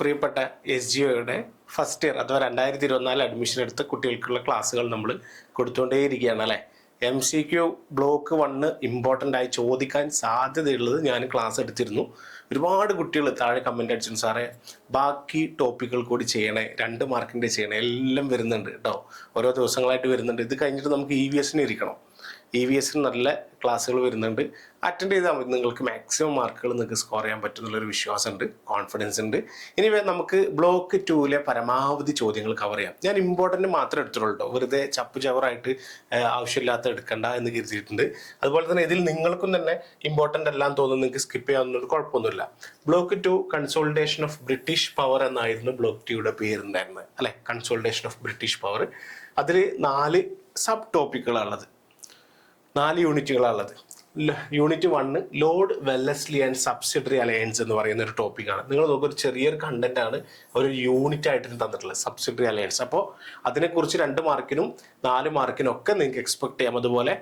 പ്രിയപ്പെട്ട S G ഒയുടെ first year അഥവാ രണ്ടായിരത്തി ഇരുപത്തിനാല് അഡ്മിഷൻ എടുത്ത് കുട്ടികൾക്കുള്ള ക്ലാസ്സുകൾ നമ്മൾ കൊടുത്തുകൊണ്ടേയിരിക്കുകയാണ് അല്ലേ M C Q block one important ആയി ചോദിക്കാൻ സാധ്യതയുള്ളത് ഞാൻ ക്ലാസ് എടുത്തിരുന്നു ഒരുപാട് കുട്ടികൾ താഴെ കമൻ്റ് അടിച്ചു സാറേ ബാക്കി ടോപ്പിക്കുകൾ കൂടി ചെയ്യണേ രണ്ട് മാർക്കിൻ്റെ ചെയ്യണേ എല്ലാം വരുന്നുണ്ട് കേട്ടോ ഓരോ ദിവസങ്ങളായിട്ട് വരുന്നുണ്ട് ഇത് കഴിഞ്ഞിട്ട് നമുക്ക് ഇ e വി എസിന് ഇരിക്കണം ഇ വി എസിൽ നല്ല ക്ലാസ്സുകൾ വരുന്നുണ്ട് അറ്റൻഡ് ചെയ്താൽ മതി നിങ്ങൾക്ക് മാക്സിമം മാർക്കുകൾ നിങ്ങൾക്ക് സ്കോർ ചെയ്യാൻ വിശ്വാസം വിശ്വാസമുണ്ട് കോൺഫിഡൻസ് ഉണ്ട് ഇനി നമുക്ക് ബ്ലോക്ക് ടൂവിലെ പരമാവധി ചോദ്യങ്ങൾ കവർ ചെയ്യാം ഞാൻ ഇമ്പോർട്ടൻറ്റ് മാത്രമേ എടുത്തിട്ടുള്ളൂ വെറുതെ ചപ്പ് ചവറായിട്ട് ആവശ്യമില്ലാത്ത എടുക്കണ്ട എന്ന് കരുതിയിട്ടുണ്ട് അതുപോലെ തന്നെ ഇതിൽ നിങ്ങൾക്കും തന്നെ ഇമ്പോർട്ടൻ്റ് എല്ലാം തോന്നുന്നു നിങ്ങൾക്ക് സ്കിപ്പ് ചെയ്യാവുന്നൊരു കുഴപ്പമൊന്നുമില്ല block two consultation of British power എന്നായിരുന്നു ബ്ലോക്ക് പേര് ഉണ്ടായിരുന്നത് അല്ലെ കൺസോൾട്ടേഷൻ ഓഫ് ബ്രിട്ടീഷ് പവർ അതിൽ നാല് സബ് ടോപ്പിക്കുകളാണുള്ളത് നാല് യൂണിറ്റുകളാണുള്ളത് unit one Lord Wellesley and subsidiary alliance എന്ന് പറയുന്ന ഒരു ടോപ്പിക്കാണ് നിങ്ങൾ നോക്കുക ഒരു ചെറിയൊരു കണ്ടന്റ് ആണ് ഒരു യൂണിറ്റ് ആയിട്ട് തന്നിട്ടുള്ളത് സബ്സിഡറി അലയൻസ് അപ്പോൾ അതിനെക്കുറിച്ച് രണ്ട് മാർക്കിനും നാല് മാർക്കിനും ഒക്കെ നിങ്ങൾക്ക് എക്സ്പെക്ട് ചെയ്യാം അതുപോലെ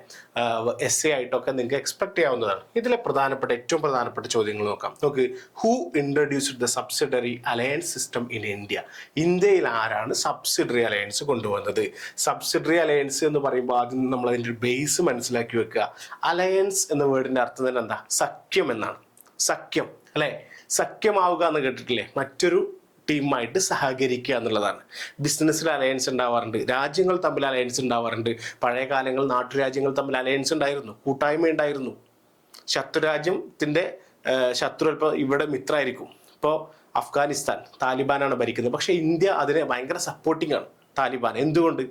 എസ് എ ആയിട്ടൊക്കെ നിങ്ങൾക്ക് എക്സ്പെക്ട് ചെയ്യാവുന്നതാണ് ഇതിലെ പ്രധാനപ്പെട്ട ഏറ്റവും പ്രധാനപ്പെട്ട ചോദ്യങ്ങൾ നോക്കാം നോക്ക് who introduced the subsidiary alliance system in India ഇന്ത്യയിൽ ആരാണ് സബ്സിഡറി അലയൻസ് കൊണ്ടുവന്നത് സബ്സിഡറി അലയൻസ് എന്ന് പറയുമ്പോൾ ആദ്യം നമ്മൾ അതിൻ്റെ ബേസ് മനസ്സിലാക്കി വെക്കുക അലയൻസ് അലയൻസ് എന്ന വേർഡിന്റെ അർത്ഥം തന്നെ എന്താ സഖ്യം എന്നാണ് സഖ്യം അല്ലെ സഖ്യമാവുക എന്ന് കേട്ടിട്ടില്ലേ മറ്റൊരു ടീമായിട്ട് സഹകരിക്കുക എന്നുള്ളതാണ് ബിസിനസ്സിൽ അലയൻസ് ഉണ്ടാവാറുണ്ട് രാജ്യങ്ങൾ തമ്മിൽ അലയൻസ് ഉണ്ടാവാറുണ്ട് പഴയ കാലങ്ങൾ നാട്ടുരാജ്യങ്ങൾ തമ്മിൽ അലയൻസ് ഉണ്ടായിരുന്നു കൂട്ടായ്മ ഉണ്ടായിരുന്നു ശത്രുരാജ്യത്തിൻ്റെ ശത്രു ഇപ്പോൾ ഇവിടെ മിത്രമായിരിക്കും ഇപ്പോൾ അഫ്ഗാനിസ്ഥാൻ താലിബാനാണ് ഭരിക്കുന്നത് പക്ഷേ ഇന്ത്യ അതിനെ ഭയങ്കര സപ്പോർട്ടിംഗ് ആണ് താലിബാൻ എന്തുകൊണ്ട്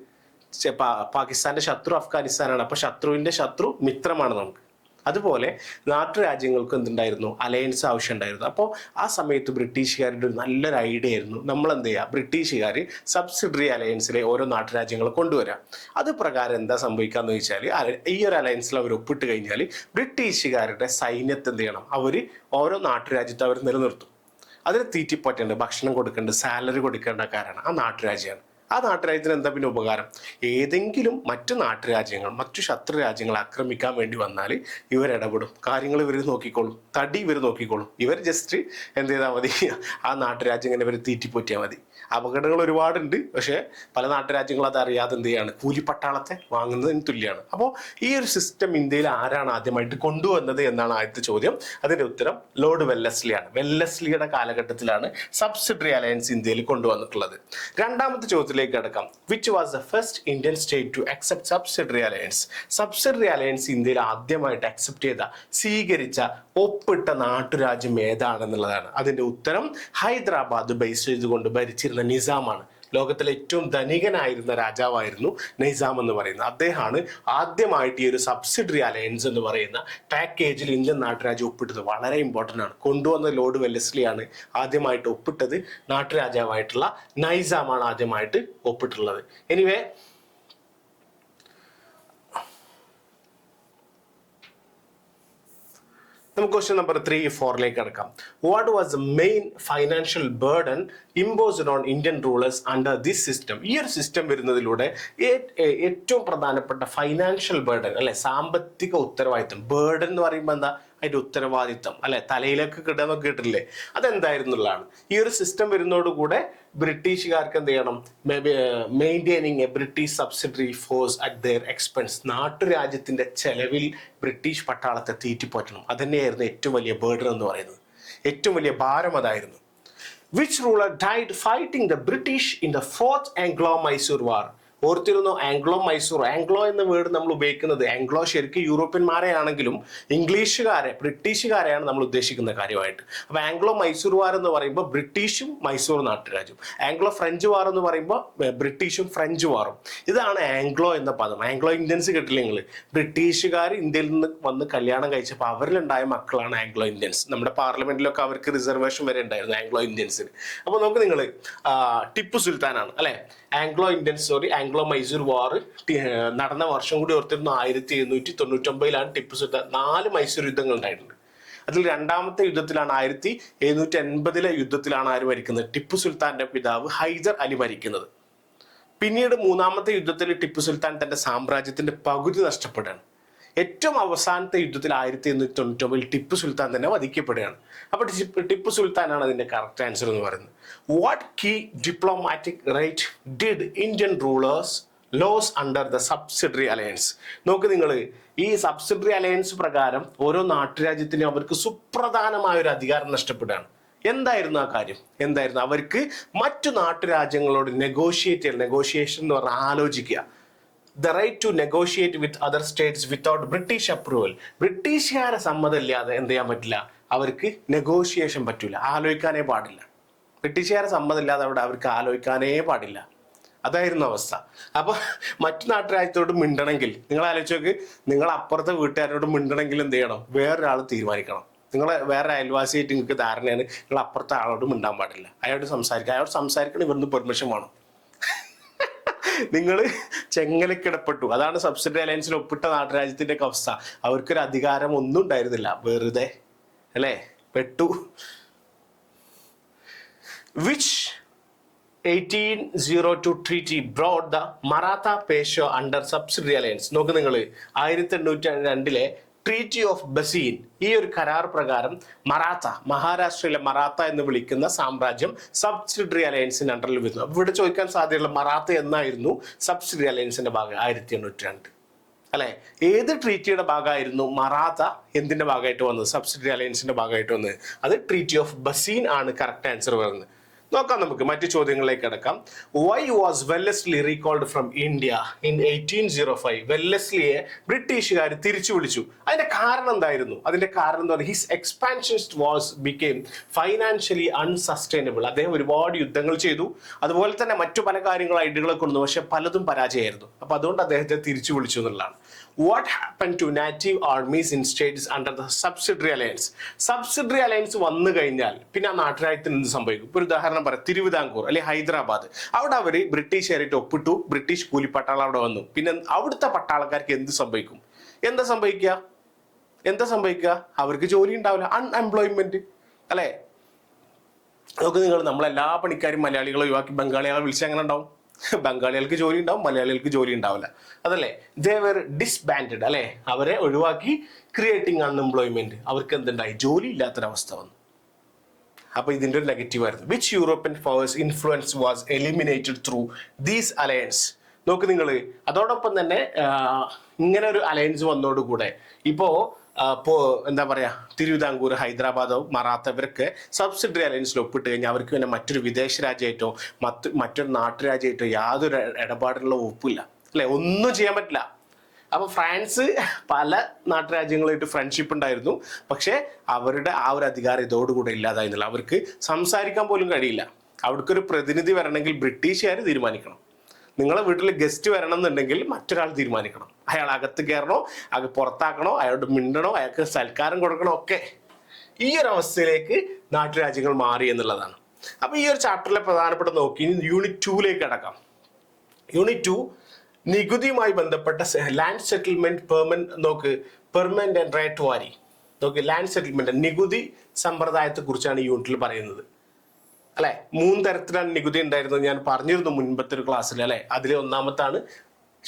പാകിസ്ഥാന്റെ ശത്രു അഫ്ഗാനിസ്ഥാനാണ് അപ്പോൾ ശത്രുവിന്റെ ശത്രു മിത്രമാണ് നമുക്ക് അതുപോലെ നാട്ടുരാജ്യങ്ങൾക്ക് എന്തുണ്ടായിരുന്നു അലയൻസ് ആവശ്യം ഉണ്ടായിരുന്നു അപ്പോൾ ആ സമയത്ത് ബ്രിട്ടീഷുകാരുടെ ഒരു നല്ലൊരു ഐഡിയ ആയിരുന്നു നമ്മൾ എന്ത് ചെയ്യുക ബ്രിട്ടീഷുകാർ സബ്സിഡറി അലയൻസിലെ ഓരോ നാട്ടുരാജ്യങ്ങൾ കൊണ്ടുവരാം അത് പ്രകാരം എന്താ സംഭവിക്കാന്ന് വെച്ചാൽ ഈ ഒരു അലയൻസിൽ അവർ ഒപ്പിട്ട് കഴിഞ്ഞാൽ ബ്രിട്ടീഷുകാരുടെ സൈന്യത്തെ എന്ത് ചെയ്യണം അവർ ഓരോ നാട്ടുരാജ്യത്തെ അവർ നിലനിർത്തും അതിന് തീറ്റിപ്പറ്റേണ്ട ഭക്ഷണം കൊടുക്കേണ്ട സാലറി കൊടുക്കേണ്ട കാരണം ആ നാട്ടുരാജ്യമാണ് ആ നാട്ടുരാജ്യത്തിന് എന്താ പിന്നെ ഉപകാരം ഏതെങ്കിലും മറ്റു നാട്ടുരാജ്യങ്ങൾ മറ്റു ശത്രു രാജ്യങ്ങൾ ആക്രമിക്കാൻ വേണ്ടി വന്നാൽ ഇവരിടപെടും കാര്യങ്ങൾ ഇവർ നോക്കിക്കോളും തടി ഇവർ നോക്കിക്കോളും ഇവർ ജസ്റ്റ് എന്ത് ചെയ്താൽ മതി ആ നാട്ടുരാജ്യങ്ങനെ ഇവർ തീറ്റിപ്പോറ്റിയാൽ മതി അപകടങ്ങൾ ഒരുപാടുണ്ട് പക്ഷേ പല നാട്ടുരാജ്യങ്ങൾ അത് അറിയാതെ എന്ത് ചെയ്യാണ് കൂലിപ്പട്ടാളത്തെ വാങ്ങുന്നതിന് തുല്യമാണ് അപ്പോൾ ഈ ഒരു സിസ്റ്റം ഇന്ത്യയിൽ ആരാണ് ആദ്യമായിട്ട് കൊണ്ടുവന്നത് എന്നാണ് ആദ്യത്തെ ചോദ്യം അതിൻ്റെ ഉത്തരം ലോർഡ് വെല്ലസ്ലിയാണ് വെല്ലസ്ലിയുടെ കാലഘട്ടത്തിലാണ് സബ്സിഡറി അലയൻസ് ഇന്ത്യയിൽ കൊണ്ടുവന്നിട്ടുള്ളത് രണ്ടാമത്തെ ചോദ്യത്തിലേക്ക് കിടക്കാം which was the first Indian state to accept subsidiary alliance subsidiary alliance ഇന്ത്യയിൽ ആദ്യമായിട്ട് അക്സെപ്റ്റ് ചെയ്ത സ്വീകരിച്ച ഒപ്പിട്ട നാട്ടുരാജ്യം ഏതാണെന്നുള്ളതാണ് അതിൻ്റെ ഉത്തരം ഹൈദരാബാദ് ബേസ് ചെയ്തുകൊണ്ട് ഭരിച്ച ഭരിച്ചിരുന്ന നിസാമാണ് ലോകത്തിലെ ഏറ്റവും ധനികനായിരുന്ന രാജാവായിരുന്നു നൈസാം എന്ന് പറയുന്നത് അദ്ദേഹമാണ് ആദ്യമായിട്ട് ഈ ഒരു സബ്സിഡറി അലയൻസ് എന്ന് പറയുന്ന പാക്കേജിൽ ഇന്ത്യൻ നാട്ടുരാജ്യം ഒപ്പിട്ടത് വളരെ ഇമ്പോർട്ടൻ്റ് ആണ് കൊണ്ടുവന്ന ലോർഡ് വെല്ലസ്ലിയാണ് ആദ്യമായിട്ട് ഒപ്പിട്ടത് നാട്ടുരാജാവായിട്ടുള്ള നൈസാമാണ് ആദ്യമായിട്ട് ഒപ്പിട്ടുള്ളത് എനിവേ നമുക്ക് ക്വസ്റ്റ്യൻ നമ്പർ ത്രീ ഫോറിലേക്ക് അടക്കാം what was main financial burden imposed on Indian rulers under this system ഈ ഒരു സിസ്റ്റം വരുന്നതിലൂടെ ഏറ്റവും പ്രധാനപ്പെട്ട ഫൈനാൻഷ്യൽ ബേർഡൻ അല്ലെ സാമ്പത്തിക ഉത്തരവാദിത്തം ബേർഡൻ എന്ന് പറയുമ്പോൾ എന്താ അതിന്റെ ഉത്തരവാദിത്തം അല്ലെ തലയിലേക്ക് കിട്ടുക എന്നൊക്കെ കേട്ടില്ലേ അതെന്തായിരുന്നുള്ളതാണ് ഈ ഒരു സിസ്റ്റം വരുന്നതോടുകൂടെ ബ്രിട്ടീഷുകാർക്ക് എന്ത് ചെയ്യണം maintaining a British subsidiary force at their expense നാട്ടുരാജ്യത്തിൻ്റെ ചെലവിൽ ബ്രിട്ടീഷ് പട്ടാളത്തെ തീറ്റിപ്പോറ്റണം അത് തന്നെയായിരുന്നു ഏറ്റവും വലിയ ബേർഡൻ എന്ന് പറയുന്നത് ഏറ്റവും വലിയ ഭാരം അതായിരുന്നു which ruler died fighting the British in the fourth Anglo Mysore war ഓർത്തിരുന്നു Anglo Mysore Anglo എന്ന വേർഡ് നമ്മൾ ഉപയോഗിക്കുന്നത് ആംഗ്ലോ ശരിക്കും ആണെങ്കിലും ഇംഗ്ലീഷുകാരെ ബ്രിട്ടീഷുകാരെയാണ് നമ്മൾ ഉദ്ദേശിക്കുന്ന കാര്യമായിട്ട് അപ്പോൾ ആംഗ്ലോ മൈസൂർ വാർ എന്ന് പറയുമ്പോൾ ബ്രിട്ടീഷും മൈസൂർ നാട്ടുരാജ്യം ആംഗ്ലോ ഫ്രഞ്ച് വാർ എന്ന് പറയുമ്പോൾ ബ്രിട്ടീഷും ഫ്രഞ്ച് വാറും ഇതാണ് ആംഗ്ലോ എന്ന പദം ആംഗ്ലോ ഇന്ത്യൻസ് കിട്ടില്ല നിങ്ങൾ ബ്രിട്ടീഷുകാർ ഇന്ത്യയിൽ നിന്ന് വന്ന് കല്യാണം കഴിച്ചപ്പോൾ അവരിലുണ്ടായ മക്കളാണ് ആംഗ്ലോ ഇന്ത്യൻസ് നമ്മുടെ പാർലമെന്റിലൊക്കെ അവർക്ക് റിസർവേഷൻ വരെ ഉണ്ടായിരുന്നു ആംഗ്ലോ ഇന്ത്യൻസിന് അപ്പോൾ നമുക്ക് നിങ്ങൾ ടിപ്പു സുൽത്താനാണ് അല്ലേ Anglo Indians sorry Anglo Mysore war നടന്ന വർഷം കൂടി ഓർത്തിരുന്നു ആയിരത്തി എഴുന്നൂറ്റി തൊണ്ണൂറ്റൊമ്പതിലാണ് ടിപ്പു സുൽത്താൻ നാല് മൈസൂർ യുദ്ധങ്ങൾ ഉണ്ടായിട്ടുണ്ട് അതിൽ രണ്ടാമത്തെ യുദ്ധത്തിലാണ് ആയിരത്തി എഴുന്നൂറ്റി എൺപതിലെ യുദ്ധത്തിലാണ് ആര് മരിക്കുന്നത് ടിപ്പു സുൽത്താന്റെ പിതാവ് ഹൈദർ അലി മരിക്കുന്നത് പിന്നീട് മൂന്നാമത്തെ യുദ്ധത്തിൽ ടിപ്പു സുൽത്താൻ തന്റെ സാമ്രാജ്യത്തിന്റെ പകുതി നഷ്ടപ്പെടുകയാണ് ഏറ്റവും അവസാനത്തെ യുദ്ധത്തിൽ ആയിരത്തി എണ്ണൂറ്റി ഒമ്പതിൽ ടിപ്പു സുൽത്താൻ തന്നെ വധിക്കപ്പെടുകയാണ് അപ്പോൾ ടിപ്പു സുൽത്താനാണ് അതിന്റെ കറക്റ്റ് ആൻസർ എന്ന് പറയുന്നത് what key diplomatic right did Indian rulers lose under the subsidiary alliance നോക്ക് നിങ്ങൾ ഈ സബ്സിഡറി അലയൻസ് പ്രകാരം ഓരോ നാട്ടുരാജ്യത്തിനും അവർക്ക് സുപ്രധാനമായ ഒരു അധികാരം നഷ്ടപ്പെടുകയാണ് എന്തായിരുന്നു ആ കാര്യം എന്തായിരുന്നു അവർക്ക് മറ്റു നാട്ടുരാജ്യങ്ങളോട് നെഗോഷിയേറ്റ് നെഗോഷിയേഷൻ എന്ന് പറഞ്ഞാൽ ആലോചിക്കുക the right to negotiate with other states without British approval ബ്രിട്ടീഷുകാരെ സമ്മതം ഇല്ലാതെ എന്ത് ചെയ്യാൻ പറ്റില്ല അവർക്ക് നെഗോഷിയേഷൻ പറ്റില്ല ആലോചിക്കാനേ പാടില്ല ബ്രിട്ടീഷുകാരെ സമ്മതം ഇല്ലാതെ അവിടെ അവർക്ക് ആലോചിക്കാനേ പാടില്ല അതായിരുന്നു അവസ്ഥ അപ്പൊ മറ്റു നാട്ടുരാജ്യത്തോട് മിണ്ടണമെങ്കിൽ നിങ്ങൾ ആലോചിച്ച് നോക്ക് നിങ്ങൾ അപ്പുറത്തെ വീട്ടുകാരോട് മിണ്ടണമെങ്കിൽ എന്ത് ചെയ്യണം വേറൊരാൾ തീരുമാനിക്കണം നിങ്ങൾ വേറെ അയൽവാസിയായിട്ട് നിങ്ങൾക്ക് ധാരണയാണ് നിങ്ങൾ അപ്പുറത്തെ ആളോട് മിണ്ടാൻ പാടില്ല അയാളോട് സംസാരിക്കുക അയാളോട് സംസാരിക്കണം ഇവിടുന്ന് പെർമിഷൻ വേണം നിങ്ങൾ ചെങ്ങലക്കിടപ്പെട്ടു അതാണ് സബ്സിഡി അലയൻസിൽ ഒപ്പിട്ട നാട്ടുരാജ്യത്തിന്റെ അവസ്ഥ അവർക്കൊരു അധികാരം ഒന്നും ഉണ്ടായിരുന്നില്ല വെറുതെ അല്ലേ പെട്ടു which 1802 treaty brought the Maratha Peshwa under subsidy alliance നോക്ക് നിങ്ങൾ ആയിരത്തി എണ്ണൂറ്റി രണ്ടിലെ ട്രീറ്റി ഓഫ് ബസീൻ ഈ ഒരു കരാർ പ്രകാരം മറാത്ത മഹാരാഷ്ട്രയിലെ മറാത്ത എന്ന് വിളിക്കുന്ന സാമ്രാജ്യം സബ്സിഡറി അലയൻസിന്റെ അണ്ടറിൽ വരുന്നു ഇവിടെ ചോദിക്കാൻ സാധ്യതയുള്ള മറാത്ത എന്നായിരുന്നു സബ്സിഡറി അലയൻസിന്റെ ഭാഗം ആയിരത്തി എണ്ണൂറ്റി രണ്ട് അല്ലെ ഏത് ട്രീറ്റിയുടെ ഭാഗമായിരുന്നു മറാത്ത എന്തിന്റെ ഭാഗമായിട്ട് വന്നത് സബ്സിഡറി അലയൻസിന്റെ ഭാഗമായിട്ട് വന്നത് അത് ട്രീറ്റി ഓഫ് ബസീൻ ആണ് കറക്റ്റ് ആൻസർ വരുന്നത് നോക്കാം നമുക്ക് മറ്റു ചോദ്യങ്ങളിലേക്ക് കിടക്കാം why was Wellesley recalled from India in eighteen zero five വെല്ലസ്ലിയെ ബ്രിട്ടീഷുകാർ തിരിച്ചു വിളിച്ചു അതിന്റെ കാരണം എന്തായിരുന്നു അതിന്റെ കാരണം എന്താ his expansionist was became financially unsustainable അദ്ദേഹം ഒരുപാട് യുദ്ധങ്ങൾ ചെയ്തു അതുപോലെ തന്നെ മറ്റു പല കാര്യങ്ങളും ഐഡിയകളൊക്കെ ഉണ്ടെന്ന് പക്ഷെ പലതും പരാജയമായിരുന്നു അപ്പൊ അതുകൊണ്ട് അദ്ദേഹത്തെ തിരിച്ചു വിളിച്ചു എന്നുള്ളതാണ് what happen to native armies in states under the subsidiary alliance subsidiary alliance വന്നു കഴിഞ്ഞാൽ പിന്നെ ആ നാട്ടുരാജ്യത്തിന് എന്ത് സംഭവിക്കും ഒരു ഉദാഹരണം പറയാം തിരുവിതാംകൂർ അല്ലെ ഹൈദരാബാദ് അവിടെ അവർ ബ്രിട്ടീഷുകാരായിട്ട് ഒപ്പിട്ടു ബ്രിട്ടീഷ് കൂലിപ്പട്ടാളം അവിടെ വന്നു പിന്നെ അവിടുത്തെ പട്ടാളക്കാർക്ക് എന്ത് സംഭവിക്കും എന്താ സംഭവിക്കുക എന്താ സംഭവിക്കുക അവർക്ക് ജോലി ഉണ്ടാവില്ല അൺഎംപ്ലോയ്മെന്റ് അല്ലേ നമുക്ക് നിങ്ങൾ നമ്മളെല്ലാ പണിക്കാരും മലയാളികളെ ഒഴിവാക്കി ബംഗാളികളെ വിളിച്ച് അങ്ങനെ ഉണ്ടാവും ബംഗാളികൾക്ക് ജോലി ഉണ്ടാവും മലയാളികൾക്ക് ജോലി ഉണ്ടാവില്ല അതല്ലേ ദേ വെർ ഡിസ്ബാൻഡഡ് അല്ലേ അവരെ ഒഴിവാക്കി ക്രിയേറ്റിംഗ് അൺഎംപ്ലോയ്മെന്റ് അവർക്ക് എന്തുണ്ടായി ജോലി ഇല്ലാത്തൊരവസ്ഥ വന്നു അപ്പോൾ ഇതിൻ്റെ ഒരു നെഗറ്റീവ് ആയിരുന്നു which European powers influence was eliminated through these alliance നോക്ക് നിങ്ങൾ അതോടൊപ്പം തന്നെ ഇങ്ങനെ ഒരു അലയൻസ് വന്നതോടുകൂടെ ഇപ്പോ എന്താ പറയുക തിരുവിതാംകൂർ ഹൈദരാബാദോ മറാത്ത ഇവരൊക്കെ സബ്സിഡറി അലയൻസിൽ ഒപ്പിട്ട് കഴിഞ്ഞാൽ അവർക്ക് പിന്നെ മറ്റൊരു വിദേശ രാജ്യമായിട്ടോ മറ്റ് മറ്റൊരു നാട്ടുരാജ്യമായിട്ടോ യാതൊരു ഇടപാടുള്ള ഒപ്പില്ല അല്ലെ ഒന്നും ചെയ്യാൻ പറ്റില്ല അപ്പോൾ ഫ്രാൻസ് പല നാട്ടുരാജ്യങ്ങളായിട്ട് ഫ്രണ്ട്ഷിപ്പ് ഉണ്ടായിരുന്നു പക്ഷേ അവരുടെ ആ ഒരു അധികാരം ഇതോടുകൂടെ ഇല്ലാതായിരുന്നില്ല അവർക്ക് സംസാരിക്കാൻ പോലും കഴിയില്ല അവിടേക്കൊരു പ്രതിനിധി വരണമെങ്കിൽ ബ്രിട്ടീഷുകാർ തീരുമാനിക്കണം നിങ്ങളെ വീട്ടിൽ ഗസ്റ്റ് വരണം എന്നുണ്ടെങ്കിൽ മറ്റൊരാൾ തീരുമാനിക്കണം അയാൾ അകത്ത് കയറണോ അയാൾ പുറത്താക്കണോ അയാളോട് മിണ്ടണോ അയാൾക്ക് സൽക്കാരം കൊടുക്കണോ ഒക്കെ ഈ ഒരു അവസ്ഥയിലേക്ക് നാട്ടുരാജ്യങ്ങൾ മാറി എന്നുള്ളതാണ് അപ്പോൾ ഈ ഒരു ചാപ്റ്ററിലെ പ്രധാനപ്പെട്ട നോക്കി യൂണിറ്റ് ടൂലേക്ക് അടക്കാം യൂണിറ്റ് ടു നികുതിയുമായി ബന്ധപ്പെട്ട ലാൻഡ് സെറ്റിൽമെന്റ് പെർമനന്റ് നോക്ക് പെർമനന്റ് ആൻഡ് റേറ്റ് വാരി നോക്കി ലാൻഡ് സെറ്റിൽമെന്റ് നികുതി സമ്പ്രദായത്തെ കുറിച്ചാണ് യൂണിറ്റിൽ പറയുന്നത് അല്ലെ മൂന്ന് തരത്തിലാണ് നികുതി ഉണ്ടായിരുന്നത് ഞാൻ പറഞ്ഞിരുന്നു മുൻപത്തെ ഒരു ക്ലാസ്സിൽ അല്ലെ അതിലെ ഒന്നാമത്താണ്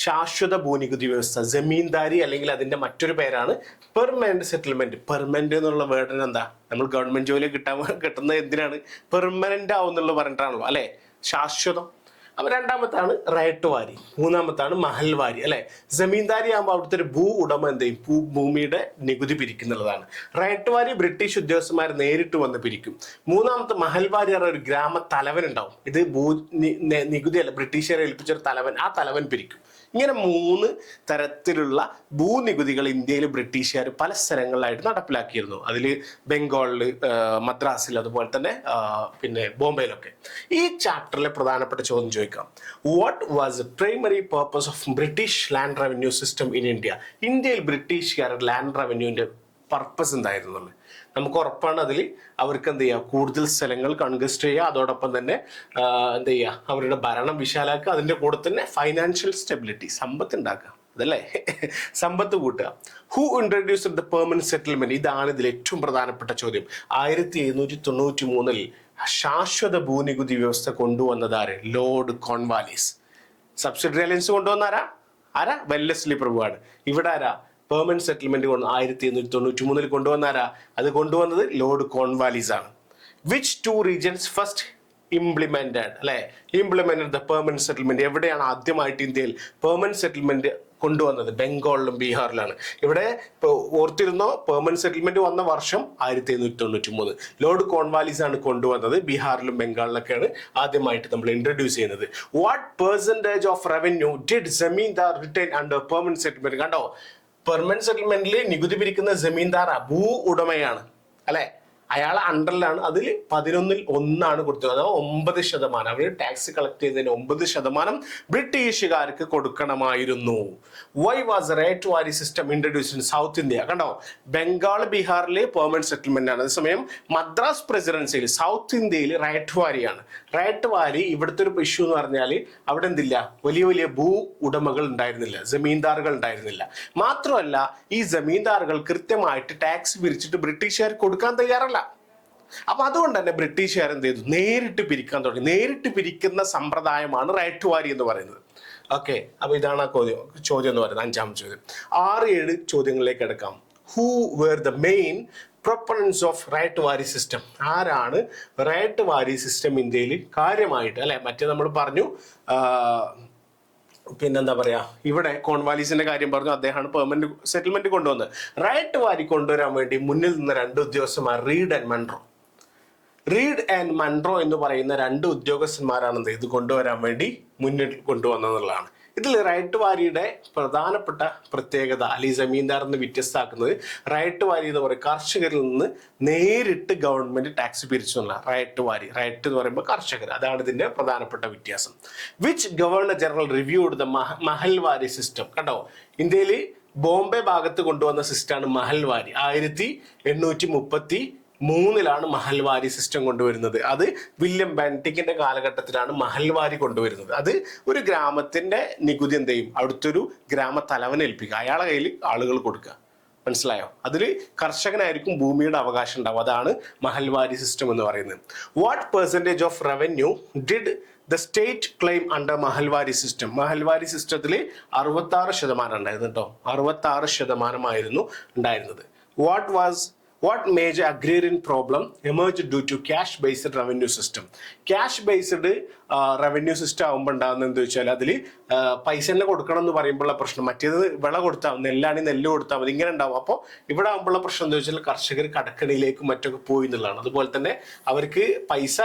ശാശ്വത ഭൂനികുതി വ്യവസ്ഥ ജമീന്ദാരി അല്ലെങ്കിൽ അതിന്റെ മറ്റൊരു പേരാണ് പെർമനന്റ് സെറ്റിൽമെന്റ് പെർമനന്റ് എന്നുള്ള വേർഡിന് എന്താ നമ്മൾ ഗവൺമെന്റ് ജോലി കിട്ടാൻ കിട്ടുന്നത് എന്തിനാണ് പെർമനന്റ് ആവുന്നുള്ള പറഞ്ഞിട്ടാണല്ലോ അല്ലെ ശാശ്വതം അപ്പോൾ രണ്ടാമത്താണ് റയട്ടുവാരി മൂന്നാമത്താണ് മഹൽവാരി അല്ലേ ജമീന്ദാരി ആകുമ്പോൾ അവിടുത്തെ ഒരു ഭൂ ഉടമ എന്ത് ചെയ്യും ഭൂമിയുടെ നികുതി പിരിക്കുന്നുള്ളതാണ് വാരി ബ്രിട്ടീഷ് ഉദ്യോഗസ്ഥന്മാർ നേരിട്ട് വന്ന് പിരിക്കും മൂന്നാമത്തെ മഹൽവാരി പറഞ്ഞ ഒരു ഗ്രാമ തലവൻ ഉണ്ടാവും ഇത് ഭൂ നികുതിയല്ല ബ്രിട്ടീഷുകാരെ ഏൽപ്പിച്ച ഒരു തലവൻ ആ തലവൻ പിരിക്കും ഇങ്ങനെ മൂന്ന് തരത്തിലുള്ള ഭൂനികുതികൾ ഇന്ത്യയിൽ ബ്രിട്ടീഷുകാർ പല സ്ഥലങ്ങളിലായിട്ട് നടപ്പിലാക്കിയിരുന്നു അതിൽ ബംഗാളിൽ മദ്രാസിൽ അതുപോലെ തന്നെ പിന്നെ ബോംബെയിലൊക്കെ ഈ ചാപ്റ്ററിലെ പ്രധാനപ്പെട്ട ചോദ്യം ചോദിക്കാം what was primary purpose of British land revenue system in India ഇന്ത്യയിൽ ബ്രിട്ടീഷുകാരുടെ ലാൻഡ് റവന്യൂവിൻ്റെ പർപ്പസ് എന്തായിരുന്നു നമുക്ക് ഉറപ്പാണ് അതിൽ അവർക്ക് എന്ത് ചെയ്യുക കൂടുതൽ സ്ഥലങ്ങൾ കൺഗസ്റ്റ് ചെയ്യുക അതോടൊപ്പം തന്നെ എന്ത് ചെയ്യുക അവരുടെ ഭരണം വിശാലാക്കുക അതിൻ്റെ കൂടെ തന്നെ ഫൈനാൻഷ്യൽ സ്റ്റെബിലിറ്റി സമ്പത്ത് ഉണ്ടാക്കുക അതല്ലേ സമ്പത്ത് കൂട്ടുക who introduced the permanent settlement ഇതാണ് ഇതിൽ ഏറ്റവും പ്രധാനപ്പെട്ട ചോദ്യം ആയിരത്തി എഴുന്നൂറ്റി തൊണ്ണൂറ്റി മൂന്നിൽ ശാശ്വത ഭൂനികുതി വ്യവസ്ഥ കൊണ്ടുവന്നതാര് ലോർഡ് കോൺവാലിസ് സബ്സിഡി അലയൻസ് കൊണ്ടുവന്ന ആരാ ആരാ വെല്ലസ്ലി പ്രഭുവാണ് ഇവിടെ ആരാ പെർമനന്റ് സെറ്റിൽമെന്റ് ആയിരത്തി എണ്ണൂറ്റി തൊണ്ണൂറ്റി മൂന്നിൽ കൊണ്ടുവന്നാരാ അത് കൊണ്ടുവന്നത് ലോർഡ് കോൺവാലിസ് ആണ് which two regions first implemented അല്ലെ ഇംപ്ലിമെന്റഡ് ദ പെർമനന്റ് സെറ്റിൽമെന്റ് എവിടെയാണ് ആദ്യമായിട്ട് ഇന്ത്യയിൽ പെർമനന്റ് സെറ്റിൽമെന്റ് കൊണ്ടുവന്നത് ബംഗാളിലും ബീഹാറിലാണ് ഇവിടെ ഓർത്തിരുന്നോ പെർമനന്റ് സെറ്റിൽമെന്റ് വന്ന വർഷം ആയിരത്തി എണ്ണൂറ്റി തൊണ്ണൂറ്റി മൂന്ന് ലോർഡ് കോൺവാലിസ് ആണ് കൊണ്ടുവന്നത് ബീഹാറിലും ബംഗാളിലൊക്കെയാണ് ആദ്യമായിട്ട് നമ്മൾ ഇൻട്രൊഡ്യൂസ് ചെയ്യുന്നത് what percentage of revenue did zamindar return under permanent settlement കണ്ടോ പെർമനന്റ് സെറ്റിൽമെന്റിൽ നികുതി പിരിക്കുന്ന ജമീന്ദാർ ഭൂ ഉടമയാണ് അല്ലെ അയാൾ അണ്ടറിലാണ് അതിൽ പതിനൊന്നിൽ ഒന്നാണ് കൊടുത്തത് അതായത് ഒമ്പത് ശതമാനം അവർ ടാക്സ് കളക്ട് ചെയ്തതിന് ഒമ്പത് ശതമാനം ബ്രിട്ടീഷുകാർക്ക് കൊടുക്കണമായിരുന്നു why was ryotwari system introduce in south India കണ്ടോ ബംഗാൾ ബീഹാറിലെ പെർമനന്റ് സെറ്റിൽമെന്റ് ആണ് അതേസമയം മദ്രാസ് പ്രസിഡൻസിയിൽ സൗത്ത് ഇന്ത്യയിൽ റേറ്റ് വാരിയാണ് റേറ്റ് വാരി ഇവിടുത്തെ ഒരു ഇഷ്യൂ എന്ന് പറഞ്ഞാൽ അവിടെ എന്തില്ല വലിയ വലിയ ഭൂ ഉടമകൾ ഉണ്ടായിരുന്നില്ല ജമീന്ദാറുകൾ ഉണ്ടായിരുന്നില്ല മാത്രമല്ല ഈ ജമീന്ദാറുകൾ കൃത്യമായിട്ട് ടാക്സ് പിരിച്ചിട്ട് ബ്രിട്ടീഷുകാർ കൊടുക്കാൻ തയ്യാറല്ല അപ്പൊ അതുകൊണ്ട് തന്നെ ബ്രിട്ടീഷുകാർ എന്ത് ചെയ്തു നേരിട്ട് പിരിക്കാൻ തുടങ്ങി നേരിട്ട് പിരിക്കുന്ന സമ്പ്രദായമാണ് റൈറ്റ് വാരി എന്ന് പറയുന്നത് ഓക്കെ അപ്പൊ ഇതാണ് ആ ചോദ്യം ചോദ്യം എന്ന് പറയുന്നത് അഞ്ചാം ചോദ്യം ആറ് ഏഴ് ചോദ്യങ്ങളിലേക്ക് എടുക്കാം who were the main proponents of ryotwari system ആരാണ് റൈറ്റ് വാരി സിസ്റ്റം ഇന്ത്യയിൽ കാര്യമായിട്ട് അല്ലെ മറ്റേ നമ്മൾ പറഞ്ഞു പിന്നെന്താ പറയാ ഇവിടെ കോൺവാലീസിന്റെ കാര്യം പറഞ്ഞു അദ്ദേഹമാണ് പെർമനന്റ് സെറ്റിൽമെന്റ് കൊണ്ടുവന്നത് റൈറ്റ് വാരി കൊണ്ടുവരാൻ വേണ്ടി മുന്നിൽ നിന്ന് രണ്ട് ഉദ്യോഗസ്ഥന്മാർ Read and Munro Read and Munro എന്ന് പറയുന്ന രണ്ട് ഉദ്യോഗസ്ഥന്മാരാണ് ഇത് കൊണ്ടുവരാൻ വേണ്ടി മുന്നിൽ കൊണ്ടുവന്നതെന്നുള്ളതാണ് ഇതിൽ റൈറ്റ് വാരിയുടെ പ്രധാനപ്പെട്ട പ്രത്യേകത അലി ജമീന്ദാർ എന്ന് വ്യത്യസ്തമാക്കുന്നത് റൈറ്റ് വാരി എന്ന് പറയുന്നത് കർഷകരിൽ നിന്ന് നേരിട്ട് ഗവൺമെന്റ് ടാക്സ് പിരിച്ചു എന്നുള്ള റൈറ്റ് വാരി റൈറ്റ് എന്ന് പറയുമ്പോൾ കർഷകർ അതാണ് ഇതിന്റെ പ്രധാനപ്പെട്ട വ്യത്യാസം which governor general review the mahalwari system കണ്ടോ ഇന്ത്യയിൽ ബോംബെ ഭാഗത്ത് കൊണ്ടുവന്ന സിസ്റ്റമാണ് മഹൽ വാരി ആയിരത്തി എണ്ണൂറ്റി മുപ്പത്തി മൂന്നിലാണ് മഹൽവാരി സിസ്റ്റം കൊണ്ടുവരുന്നത് അത് വില്യം ബാൻറ്റിങ്ങിൻ്റെ കാലഘട്ടത്തിലാണ് മഹൽവാരി കൊണ്ടുവരുന്നത് അത് ഒരു ഗ്രാമത്തിന്റെ നികുതി എന്ത് ചെയ്യും അടുത്തൊരു ഗ്രാമത്തലവനെ ഏൽപ്പിക്കുക അയാളെ കയ്യിൽ ആളുകൾ കൊടുക്കുക മനസ്സിലായോ അതിൽ കർഷകനായിരിക്കും ഭൂമിയുടെ അവകാശം ഉണ്ടാവും അതാണ് മഹൽവാരി സിസ്റ്റം എന്ന് പറയുന്നത് what percentage of revenue did the state claim under mahalwari system mahalwari സിസ്റ്റത്തിൽ അറുപത്താറ് ശതമാനം ഉണ്ടായിരുന്നു കേട്ടോ അറുപത്താറ് ശതമാനമായിരുന്നു ഉണ്ടായിരുന്നത് what was What major agrarian problem emerged due to cash-based revenue system? Cash-based revenue system ആകുമ്പോൾ ഉണ്ടാകുന്നത് എന്താ വെച്ചാൽ അതിൽ പൈസ തന്നെ കൊടുക്കണം എന്ന് പറയുമ്പോഴുള്ള പ്രശ്നം മറ്റേത് വിള കൊടുത്താൽ നെല്ലാണ് നെല്ല് കൊടുത്താൽ മതി ഇങ്ങനെ ഉണ്ടാവും അപ്പോൾ ഇവിടെ ആകുമ്പോഴുള്ള പ്രശ്നം എന്താ വെച്ചാൽ കർഷകർ കടക്കണിയിലേക്കും മറ്റൊക്കെ പോയി എന്നുള്ളതാണ് അതുപോലെ തന്നെ അവർക്ക് പൈസ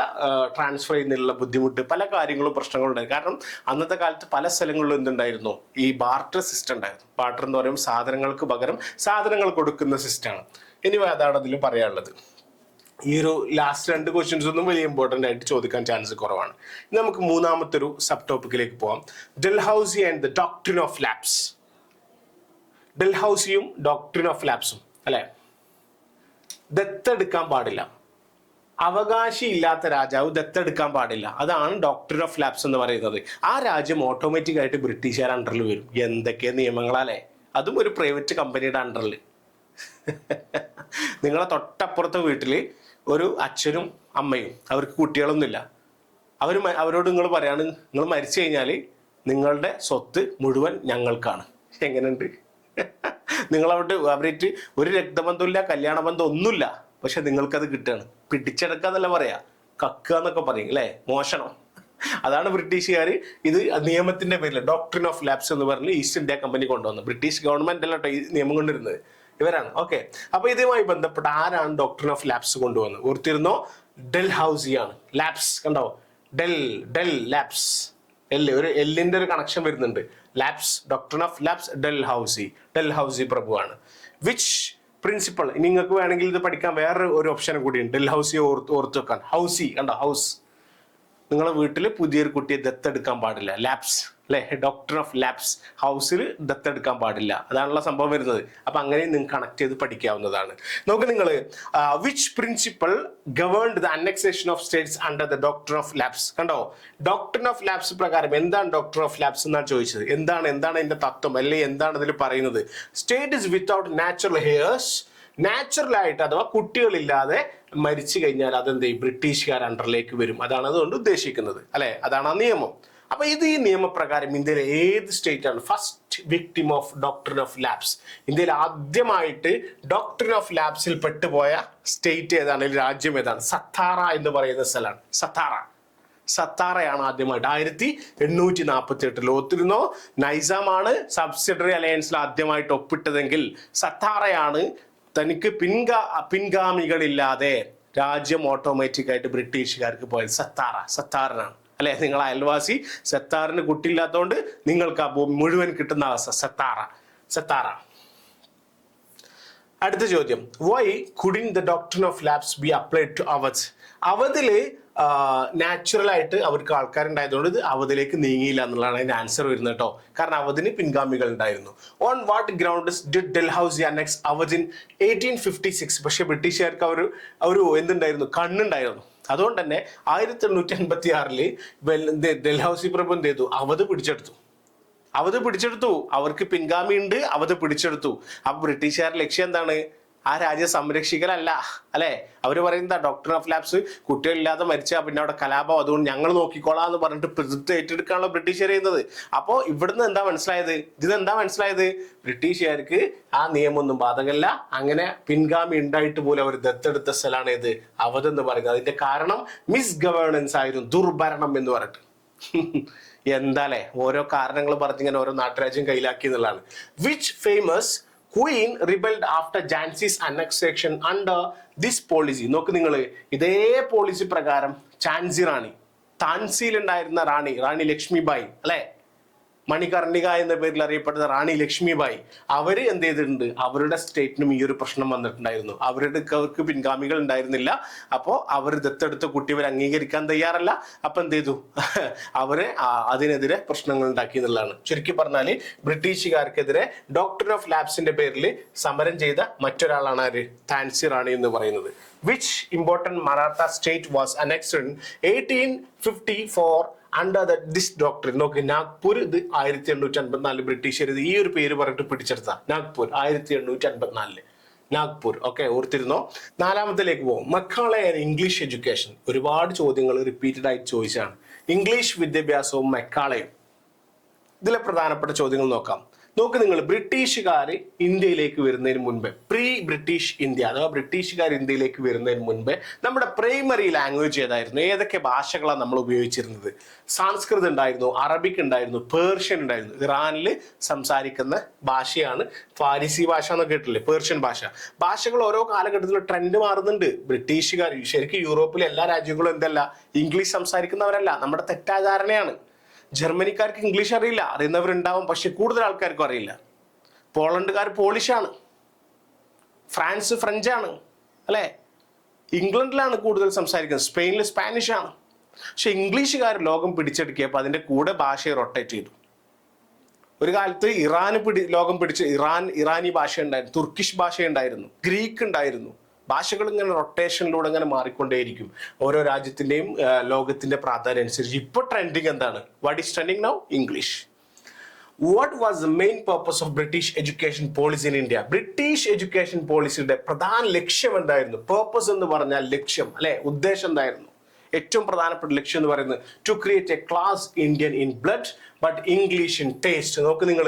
ട്രാൻസ്ഫർ ചെയ്യുന്നതിനുള്ള ബുദ്ധിമുട്ട് പല കാര്യങ്ങളും പ്രശ്നങ്ങളുണ്ടായിരുന്നു കാരണം അന്നത്തെ കാലത്ത് പല സ്ഥലങ്ങളിലും എന്തുണ്ടായിരുന്നു ഈ ബാർട്ടർ സിസ്റ്റം ഉണ്ടായിരുന്നു ബാർട്ടർ എന്ന് പറയുമ്പോൾ സാധനങ്ങൾക്ക് പകരം സാധനങ്ങൾ കൊടുക്കുന്ന സിസ്റ്റമാണ് ഇനി അതാണ് അതിൽ പറയാനുള്ളത് ഈ ഒരു ലാസ്റ്റ് രണ്ട് ക്വസ്റ്റ്യൻസ് ഒന്നും വലിയ ഇമ്പോർട്ടൻ്റ് ആയിട്ട് ചോദിക്കാൻ ചാൻസ് കുറവാണ് നമുക്ക് മൂന്നാമത്തെ ഒരു സബ് ടോപ്പിക്കിലേക്ക് പോവാം Dalhousie and the doctrine of lapse ഡൽഹൌസിയും doctrine of ലാബ്സും അല്ലെ ദത്തെടുക്കാൻ പാടില്ല അവകാശി ഇല്ലാത്ത രാജാവ് ദത്തെടുക്കാൻ പാടില്ല അതാണ് ഡോക്ടർ ഓഫ് ലാബ്സ് എന്ന് പറയുന്നത് ആ രാജ്യം ഓട്ടോമാറ്റിക് ആയിട്ട് ബ്രിട്ടീഷുകാർ അണ്ടറിൽ വരും എന്തൊക്കെ നിയമങ്ങളാലേ അതും ഒരു പ്രൈവറ്റ് കമ്പനിയുടെ അണ്ടറിൽ നിങ്ങളെ തൊട്ടപ്പുറത്തെ വീട്ടിൽ ഒരു അച്ഛനും അമ്മയും അവർക്ക് കുട്ടികളൊന്നുമില്ല അവർ അവരോട് നിങ്ങൾ പറയാണ് നിങ്ങൾ മരിച്ചു കഴിഞ്ഞാൽ നിങ്ങളുടെ സ്വത്ത് മുഴുവൻ ഞങ്ങൾക്കാണ് എങ്ങനെയുണ്ട് നിങ്ങളവിടെ അവരേറ്റ് ഒരു രക്തബന്ധമില്ല കല്യാണ ബന്ധം ഒന്നുമില്ല പക്ഷെ നിങ്ങൾക്കത് കിട്ടുകയാണ് പിടിച്ചെടുക്കുക എന്നല്ല പറയാ കക്കുക എന്നൊക്കെ പറയും അല്ലേ മോഷണം അതാണ് ബ്രിട്ടീഷുകാർ ഇത് നിയമത്തിന്റെ പേരിൽ ഡോക്ടറിൻ ഓഫ് ലാബ്സ് എന്ന് പറഞ്ഞ് ഈസ്റ്റ് ഇന്ത്യ കമ്പനി കൊണ്ടുവന്നു ബ്രിട്ടീഷ് ഗവൺമെന്റ് അല്ല കേട്ടോ ഈ നിയമം കൊണ്ടിരുന്നത് ഇവരാണ് ഓക്കെ അപ്പൊ ഇതുമായി ബന്ധപ്പെട്ട് ആരാണ് ഡോക്ടർ ഓഫ് ലാബ്സ് കൊണ്ടുവന്നത് ഓർത്തിരുന്നോ ഡെൽ ഹൗസിയാണ് ലാബ്സ് കണ്ടോ ഡെൽ ഡെൽ ലാബ്സ് എൽ ഒരു എല്ലിന്റെ ഒരു കണക്ഷൻ വരുന്നുണ്ട് lapse doctrine of lapse Dalhousie Dalhousie പ്രഭുവാണ് which principle ഇനി നിങ്ങൾക്ക് വേണമെങ്കിൽ ഇത് പഠിക്കാൻ വേറെ ഒരു ഓപ്ഷൻ കൂടിയുണ്ട് ഡെൽ ഹൗസി ഓർത്ത് ഓർത്ത് വെക്കാൻ ഹൗസി കണ്ടോ ഹൗസ് നിങ്ങളെ വീട്ടിൽ പുതിയൊരു കുട്ടിയെ ദത്തെടുക്കാൻ പാടില്ല ലാബ്സ് അല്ലെ ഡോക്ടർ ഓഫ് ലാബ്സ് ഹൗസിൽ ദത്തെടുക്കാൻ പാടില്ല അതാണുള്ള സംഭവം വരുന്നത് അപ്പൊ അങ്ങനെ നിങ്ങൾക്ക് കണക്ട് ചെയ്ത് പഠിക്കാവുന്നതാണ് നോക്ക് നിങ്ങൾ which principle governed the annexation of states under the doctrine of lapse കണ്ടോ ഡോക്ടർ ഓഫ് ലാബ്സ് പ്രകാരം എന്താണ് ഡോക്ടർ ഓഫ് ലാബ്സ് എന്നാണ് ചോദിച്ചത് എന്താണ് എന്താണ് അതിന്റെ തത്വം അല്ലെങ്കിൽ എന്താണ് ഇതിൽ പറയുന്നത് state is without natural heirs ആയിട്ട് അഥവാ കുട്ടികളില്ലാതെ മരിച്ചു കഴിഞ്ഞാൽ അതെന്ത് ബ്രിട്ടീഷുകാർ അണ്ടറിലേക്ക് വരും അതാണ് അതുകൊണ്ട് ഉദ്ദേശിക്കുന്നത് അല്ലെ അതാണ് ആ നിയമം അപ്പോൾ ഇത് ഈ നിയമപ്രകാരം ഇന്ത്യയിലെ ഏത് സ്റ്റേറ്റാണ് first victim of doctrine of lapse ഇന്ത്യയിൽ ആദ്യമായിട്ട് ഡോക്ടർ ഓഫ് ലാബ്സിൽ പെട്ടുപോയ സ്റ്റേറ്റ് ഏതാണ് രാജ്യം ഏതാണ് സത്താറ എന്ന് പറയുന്ന സ്ഥലമാണ് സത്താറ സത്താറയാണ് ആദ്യമായിട്ട് ആയിരത്തി എണ്ണൂറ്റി നാൽപ്പത്തി എട്ടിൽ ഒത്തിരുന്നോ നൈസാമാണ് സബ്സിഡറി അലയൻസിൽ ആദ്യമായിട്ട് ഒപ്പിട്ടതെങ്കിൽ സത്താറയാണ് തനിക്ക് പിൻഗാ പിൻഗാമികളില്ലാതെ രാജ്യം ഓട്ടോമാറ്റിക്കായിട്ട് ബ്രിട്ടീഷുകാർക്ക് പോയത് സത്താറ സത്താറനാണ് അല്ലെ നിങ്ങൾ അയൽവാസി സെത്താറിന് കുട്ടിയില്ലാത്തതുകൊണ്ട് നിങ്ങൾക്ക് ആ ഭൂമി മുഴുവൻ കിട്ടുന്ന അവസ്ഥ സെത്താറ സെത്താറ അടുത്ത ചോദ്യം why couldn't the doctrine of lapse be applied to Awadh അവധില് നാച്ചുറലായിട്ട് അവർക്ക് ആൾക്കാരുണ്ടായതുകൊണ്ട് ഇത് അവധിലേക്ക് നീങ്ങിയില്ല എന്നുള്ളതാണ് അതിന്റെ ആൻസർ വരുന്നത് കേട്ടോ കാരണം അവധിന് പിൻഗാമികൾ ഉണ്ടായിരുന്നു on what ground did Dalhousie annex അവധിൻ eighteen fifty six പക്ഷേ ബ്രിട്ടീഷുകാർക്ക് അവർ അവർ എന്തുണ്ടായിരുന്നു കണ്ണുണ്ടായിരുന്നു അതുകൊണ്ട് തന്നെ ആയിരത്തി എണ്ണൂറ്റി എൺപത്തി ആറില് ഡൽഹൌസി പ്രഭു എന്ത് ചെയ്തു അവത് പിടിച്ചെടുത്തു അവത് പിടിച്ചെടുത്തു അവർക്ക് ഉണ്ട് അവത് പിടിച്ചെടുത്തു അപ്പൊ ബ്രിട്ടീഷുകാരുടെ ലക്ഷ്യം എന്താണ് ആ രാജ്യം സംരക്ഷിക്കലല്ല അല്ലേ അവർ പറയുന്ന ഡോക്ടർ ഓഫ് ലാബ്സ് കുട്ടികളില്ലാതെ മരിച്ചാൽ പിന്നെ അവിടെ കലാപം അതുകൊണ്ട് ഞങ്ങൾ നോക്കിക്കോളാം എന്ന് പറഞ്ഞിട്ട് പ്രസിദ്ധം ഏറ്റെടുക്കാനുള്ള ബ്രിട്ടീഷ് ചെയ്യുന്നത് അപ്പോൾ ഇവിടുന്ന് എന്താ മനസ്സിലായത് ഇതെന്താ മനസ്സിലായത് ബ്രിട്ടീഷുകാർക്ക് ആ നിയമമൊന്നും ബാധകമല്ല അങ്ങനെ പിൻഗാമി ഉണ്ടായിട്ട് പോലും അവർ ദത്തെടുത്ത സ്ഥലമാണ് ഇത് അവതെന്ന് പറയുന്നത് അതിന്റെ കാരണം മിസ് ഗവേണൻസ് ആയിരുന്നു ദുർഭരണം എന്ന് പറഞ്ഞിട്ട് എന്താലേ ഓരോ കാരണങ്ങൾ പറഞ്ഞിങ്ങനെ ഓരോ നാട്ടുരാജ്യം കയ്യിലാക്കി എന്നുള്ളതാണ് which famous queen rebelled after Jhansi's annexation under this policy നോക്ക് നിങ്ങൾ ഇതേ പോളിസി പ്രകാരം ചാൻസി റാണി താൻസിയിൽ ഉണ്ടായിരുന്ന റാണി റാണി ലക്ഷ്മിബായി അല്ലേ മണികർണിക എന്ന പേരിൽ അറിയപ്പെടുന്ന റാണി ലക്ഷ്മിബായി അവർ എന്ത് ചെയ്തിട്ടുണ്ട് അവരുടെ സ്റ്റേറ്റിനും ഈ ഒരു പ്രശ്നം വന്നിട്ടുണ്ടായിരുന്നു അവരുടെ അവർക്ക് പിൻഗാമികൾ ഉണ്ടായിരുന്നില്ല അപ്പോൾ അവർ ദത്തെടുത്ത കുട്ടിയവർ അംഗീകരിക്കാൻ തയ്യാറല്ല അപ്പം എന്ത് ചെയ്തു അവരെ അതിനെതിരെ പ്രശ്നങ്ങൾ ഉണ്ടാക്കി എന്നുള്ളതാണ് ചുരുക്കി പറഞ്ഞാൽ ബ്രിട്ടീഷുകാർക്കെതിരെ ഡോക്ടർ ഓഫ് ലാബ്സിന്റെ പേരിൽ സമരം ചെയ്ത മറ്റൊരാളാണ് ആര് താൻസി റാണി എന്ന് പറയുന്നത് which important Maratha state was annexed eighteen fifty four under the this doctrine നോക്കി നാഗ്പൂർ ഇത് ആയിരത്തി എണ്ണൂറ്റി അൻപത്തിനാല് ബ്രിട്ടീഷ് ഇത് ഈ ഒരു പേര് പറഞ്ഞിട്ട് പിടിച്ചെടുത്ത നാഗ്പൂർ ആയിരത്തി എണ്ണൂറ്റി അൻപത്തിനാലില് നാഗ്പൂർ ഓക്കെ ഓർത്തിരുന്നോ നാലാമത്തിലേക്ക് പോകും മക്കളെ ഇംഗ്ലീഷ് എഡ്യൂക്കേഷൻ ഒരുപാട് ചോദ്യങ്ങൾ റിപ്പീറ്റഡ് ആയി ചോദിച്ചാണ് ഇംഗ്ലീഷ് വിദ്യാഭ്യാസവും മെക്കാളയും ഇതിലെ പ്രധാനപ്പെട്ട ചോദ്യങ്ങൾ നോക്കാം നോക്ക് നിങ്ങൾ ബ്രിട്ടീഷുകാർ ഇന്ത്യയിലേക്ക് വരുന്നതിന് മുൻപ് പ്രീ ബ്രിട്ടീഷ് ഇന്ത്യ അഥവാ ബ്രിട്ടീഷുകാർ ഇന്ത്യയിലേക്ക് വരുന്നതിന് മുൻപ് നമ്മുടെ പ്രൈമറി ലാംഗ്വേജ് ഏതായിരുന്നു ഏതൊക്കെ ഭാഷകളാണ് നമ്മൾ ഉപയോഗിച്ചിരുന്നത് സാംസ്കൃതം ഉണ്ടായിരുന്നു അറബിക് ഉണ്ടായിരുന്നു പേർഷ്യൻ ഉണ്ടായിരുന്നു ഇറാനിൽ സംസാരിക്കുന്ന ഭാഷയാണ് ഫാരിസി ഭാഷ എന്നൊക്കെ കേട്ടില്ലേ പേർഷ്യൻ ഭാഷ ഭാഷകൾ ഓരോ കാലഘട്ടത്തിലും ട്രെൻഡ് മാറുന്നുണ്ട് ബ്രിട്ടീഷുകാർ ശരിക്കും യൂറോപ്പിലെ എല്ലാ രാജ്യങ്ങളും എന്തല്ല ഇംഗ്ലീഷ് സംസാരിക്കുന്നവരല്ല നമ്മുടെ തെറ്റാധാരണയാണ് ജർമ്മനിക്കാർക്ക് ഇംഗ്ലീഷ് അറിയില്ല അറിയുന്നവരുണ്ടാവും പക്ഷെ കൂടുതൽ ആൾക്കാർക്കും അറിയില്ല പോളണ്ടുകാർ പോളിഷാണ് ഫ്രാൻസ് ഫ്രഞ്ചാണ് അല്ലേ ഇംഗ്ലണ്ടിലാണ് കൂടുതൽ സംസാരിക്കുന്നത് സ്പെയിനിൽ സ്പാനിഷ് ആണ് പക്ഷെ ഇംഗ്ലീഷുകാർ ലോകം പിടിച്ചെടുക്കിയപ്പോൾ അതിൻ്റെ കൂടെ ഭാഷയെ റൊട്ടേറ്റ് ചെയ്തു ഒരു കാലത്ത് ഇറാൻ പിടി ലോകം പിടിച്ച് ഇറാൻ ഇറാനി ഭാഷ ഉണ്ടായിരുന്നു തുർക്കിഷ് ഭാഷ ഉണ്ടായിരുന്നു ഗ്രീക്ക് ഉണ്ടായിരുന്നു ഭാഷകൾ ഇങ്ങനെ റൊട്ടേഷനിലൂടെ ഇങ്ങനെ മാറിക്കൊണ്ടേയിരിക്കും ഓരോ രാജ്യത്തിൻ്റെയും ലോകത്തിൻ്റെ പ്രാധാന്യം അനുസരിച്ച് ഇപ്പോൾ ട്രെൻഡിങ് എന്താണ് what is trending now English what was the main purpose of British education policy in India British education പോളിസിയുടെ പ്രധാന ലക്ഷ്യം എന്തായിരുന്നു പേർപ്പസ് എന്ന് പറഞ്ഞാൽ ലക്ഷ്യം അല്ലെ ഉദ്ദേശം എന്തായിരുന്നു ഏറ്റവും പ്രധാനപ്പെട്ട ലക്ഷ്യം എന്ന് പറയുന്നത് to create a class Indian in blood but English in taste നോക്ക് നിങ്ങൾ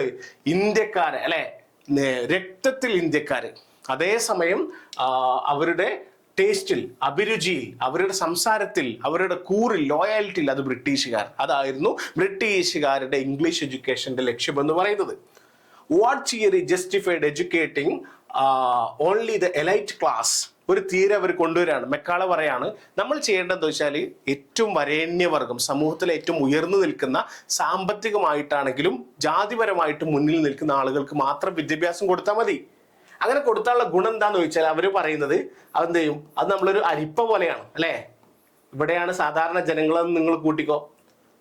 ഇന്ത്യക്കാരെ അല്ലെ രക്തത്തിൽ ഇന്ത്യക്കാരെ അതേസമയം അവരുടെ ടേസ്റ്റിൽ അഭിരുചിയിൽ അവരുടെ സംസാരത്തിൽ അവരുടെ കൂറിൽ ലോയാലിറ്റിയിൽ അത് ബ്രിട്ടീഷുകാർ അതായിരുന്നു ബ്രിട്ടീഷുകാരുടെ ഇംഗ്ലീഷ് എഡ്യൂക്കേഷന്റെ ലക്ഷ്യമെന്ന് പറയുന്നത് what theory justified educating only the elite class ഒരു തീരെ അവർ കൊണ്ടുവരികയാണ് മെക്കാള പറയാണ് നമ്മൾ ചെയ്യേണ്ടതെന്ന് വെച്ചാൽ ഏറ്റവും വരേണ്യവർഗം സമൂഹത്തിലെ ഏറ്റവും ഉയർന്നു നിൽക്കുന്ന സാമ്പത്തികമായിട്ടാണെങ്കിലും ജാതിപരമായിട്ട് മുന്നിൽ നിൽക്കുന്ന ആളുകൾക്ക് മാത്രം വിദ്യാഭ്യാസം കൊടുത്താൽ മതി അങ്ങനെ കൊടുത്താനുള്ള ഗുണം എന്താന്ന് ചോദിച്ചാൽ അവർ പറയുന്നത് അതെന്ത് ചെയ്യും അത് നമ്മളൊരു അരിപ്പ പോലെയാണ് അല്ലേ ഇവിടെയാണ് സാധാരണ ജനങ്ങളെന്ന് നിങ്ങൾ കൂട്ടിക്കോ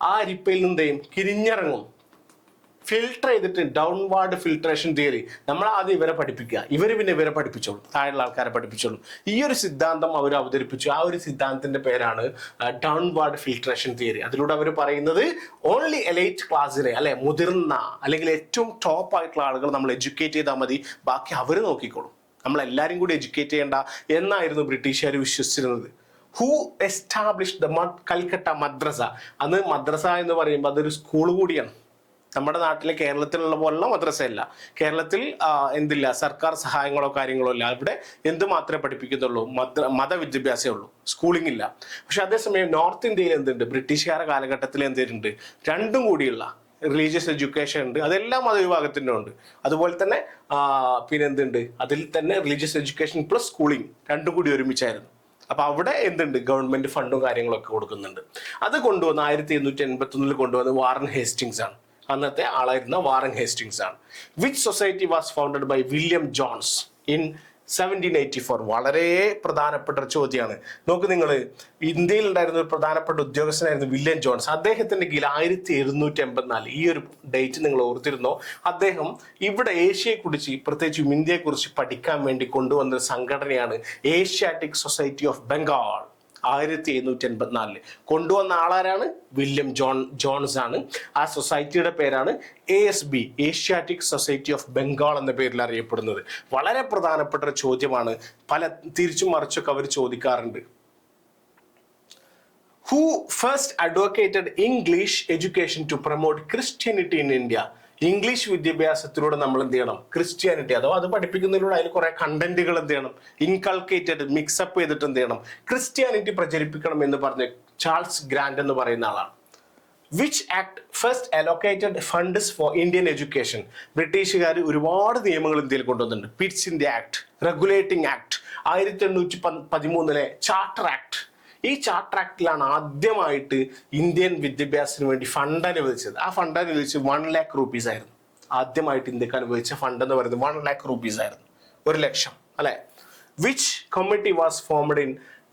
ആ അരിപ്പയിൽ നിന്ന് എന്ത് ചെയ്യും കിരിഞ്ഞിറങ്ങും ഫിൽട്ടർ ചെയ്തിട്ട് ഡൗൺവാർഡ് ഫിൽട്രേഷൻ തിയറി നമ്മൾ ആദ്യം ഇവരെ പഠിപ്പിക്കുക ഇവർ പിന്നെ ഇവരെ പഠിപ്പിച്ചോളൂ താഴെയുള്ള ആൾക്കാരെ പഠിപ്പിച്ചോളൂ ഈ ഒരു സിദ്ധാന്തം അവർ അവതരിപ്പിച്ചു ആ ഒരു സിദ്ധാന്തത്തിന്റെ പേരാണ് ഡൗൺവാർഡ് ഫിൽട്രേഷൻ തിയറി അതിലൂടെ അവർ പറയുന്നത് ഓൺലി എലൈറ്റ് ക്ലാസ്സിലെ അല്ലെ മുതിർന്ന അല്ലെങ്കിൽ ഏറ്റവും ടോപ്പ് ആയിട്ടുള്ള ആളുകൾ നമ്മൾ എഡ്യൂക്കേറ്റ് ചെയ്താൽ മതി ബാക്കി അവർ നോക്കിക്കോളും നമ്മളെല്ലാവരും കൂടി എഡ്യൂക്കേറ്റ് ചെയ്യേണ്ട എന്നായിരുന്നു ബ്രിട്ടീഷുകാർ വിശ്വസിച്ചിരുന്നത് who establish the Calcutta Madrasa അന്ന് മദ്രസ എന്ന് പറയുമ്പോൾ അതൊരു സ്കൂൾ കൂടിയാണ് നമ്മുടെ നാട്ടിലെ കേരളത്തിലുള്ള പോലുള്ള മദ്രസയല്ല കേരളത്തിൽ എന്തില്ല സർക്കാർ സഹായങ്ങളോ കാര്യങ്ങളോ ഇല്ല അവിടെ എന്ത് മാത്രമേ പഠിപ്പിക്കുന്നുള്ളൂ മദ്ര മതവിദ്യാഭ്യാസമേ ഉള്ളൂ സ്കൂളിംഗ് ഇല്ല പക്ഷെ അതേസമയം നോർത്ത് ഇന്ത്യയിൽ എന്തുണ്ട് ബ്രിട്ടീഷുകാര കാലഘട്ടത്തിൽ എന്തുണ്ട് രണ്ടും കൂടിയുള്ള റിലീജിയസ് എഡ്യൂക്കേഷൻ ഉണ്ട് അതെല്ലാം മതവിഭാഗത്തിൻ്റെ ഉണ്ട് അതുപോലെ തന്നെ പിന്നെ എന്തുണ്ട് അതിൽ തന്നെ റിലീജിയസ് എഡ്യൂക്കേഷൻ പ്ലസ് സ്കൂളിംഗ് രണ്ടും കൂടി ഒരുമിച്ചായിരുന്നു അപ്പൊ അവിടെ എന്തുണ്ട് ഗവൺമെന്റ് ഫണ്ടും കാര്യങ്ങളൊക്കെ കൊടുക്കുന്നുണ്ട് അത് കൊണ്ടുവന്ന് ആയിരത്തി എണ്ണൂറ്റി എൺപത്തി ഒന്നിൽ കൊണ്ടുവന്ന് വാറൻ ഹേസ്റ്റിങ്സ് ആണ് അന്നത്തെ ആളായിരുന്ന വാറൻ ഹേസ്റ്റിങ്സ് ആണ് which society was founded by William Jones in seventeen eighty four വളരെ പ്രധാനപ്പെട്ട ഒരു ചോദ്യമാണ് നോക്ക് നിങ്ങൾ ഇന്ത്യയിൽ ഉണ്ടായിരുന്ന ഒരു പ്രധാനപ്പെട്ട ഉദ്യോഗസ്ഥനായിരുന്നു വില്യം ജോൺസ് അദ്ദേഹത്തിന്റെ കീഴിൽ ആയിരത്തി എഴുന്നൂറ്റി എൺപത്തിനാല് ഈ ഒരു ഡേറ്റ് നിങ്ങൾ ഓർത്തിരുന്നോ അദ്ദേഹം ഇവിടെ ഏഷ്യയെക്കുറിച്ച് പ്രത്യേകിച്ചും ഇന്ത്യയെക്കുറിച്ച് പഠിക്കാൻ വേണ്ടി കൊണ്ടുവന്ന സംഘടനയാണ് ഏഷ്യാറ്റിക് സൊസൈറ്റി ഓഫ് ബംഗാൾ ആയിരത്തി എഴുന്നൂറ്റി എൺപത്തിനാലില് കൊണ്ടുവന്ന ആളാരാണ് വില്യം ജോൺ ജോൺസ് ആണ് ആ സൊസൈറ്റിയുടെ പേരാണ് A S B Asiatic society of Bengal എന്ന പേരിൽ അറിയപ്പെടുന്നത് വളരെ പ്രധാനപ്പെട്ട ഒരു ചോദ്യമാണ് പല തിരിച്ചും മറിച്ചൊക്കെ അവർ ചോദിക്കാറുണ്ട് who first advocated English education to promote Christianity in India English വിദ്യാഭ്യാസത്തിലൂടെ നമ്മൾ എന്ത് ചെയ്യണം ക്രിസ്ത്യാനിറ്റി അഥവാ അത് പഠിപ്പിക്കുന്നതിലൂടെ അതിൽ കുറെ കണ്ടന്റുകൾ എന്ത് ചെയ്യണം ഇൻകൾക്കേറ്റഡ് മിക്സപ്പ് ചെയ്തിട്ട് എന്ത് ചെയ്യണം ക്രിസ്ത്യാനിറ്റി പ്രചരിപ്പിക്കണം എന്ന് പറഞ്ഞ് ചാൾസ് ഗ്രാൻഡ് എന്ന് പറയുന്ന ആളാണ് which act first allocated funds for Indian education ബ്രിട്ടീഷുകാർ ഒരുപാട് നിയമങ്ങൾ ഇന്ത്യയിൽ കൊണ്ടുവന്നിട്ടുണ്ട് Pitt's India act regulating act ആയിരത്തി എണ്ണൂറ്റി പതിമൂന്നിലെ ചാർട്ടർ ആക്ട് ഈ ചാർട്ടർ ആക്ടിലാണ് ആദ്യമായിട്ട് ഇന്ത്യൻ വിദ്യാഭ്യാസത്തിന് വേണ്ടി ഫണ്ട് അനുവദിച്ചത് ആ ഫണ്ട് അനുവദിച്ച് വൺ ലാക്ക് റുപ്പീസ് ആയിരുന്നു ആദ്യമായിട്ട് ഇന്ത്യക്ക് അനുവദിച്ച ഫണ്ട് എന്ന് പറയുന്നത് വൺ ലാക്ക് റുപ്പീസ് ആയിരുന്നു ഒരു ലക്ഷം അല്ലെ which committee was formed in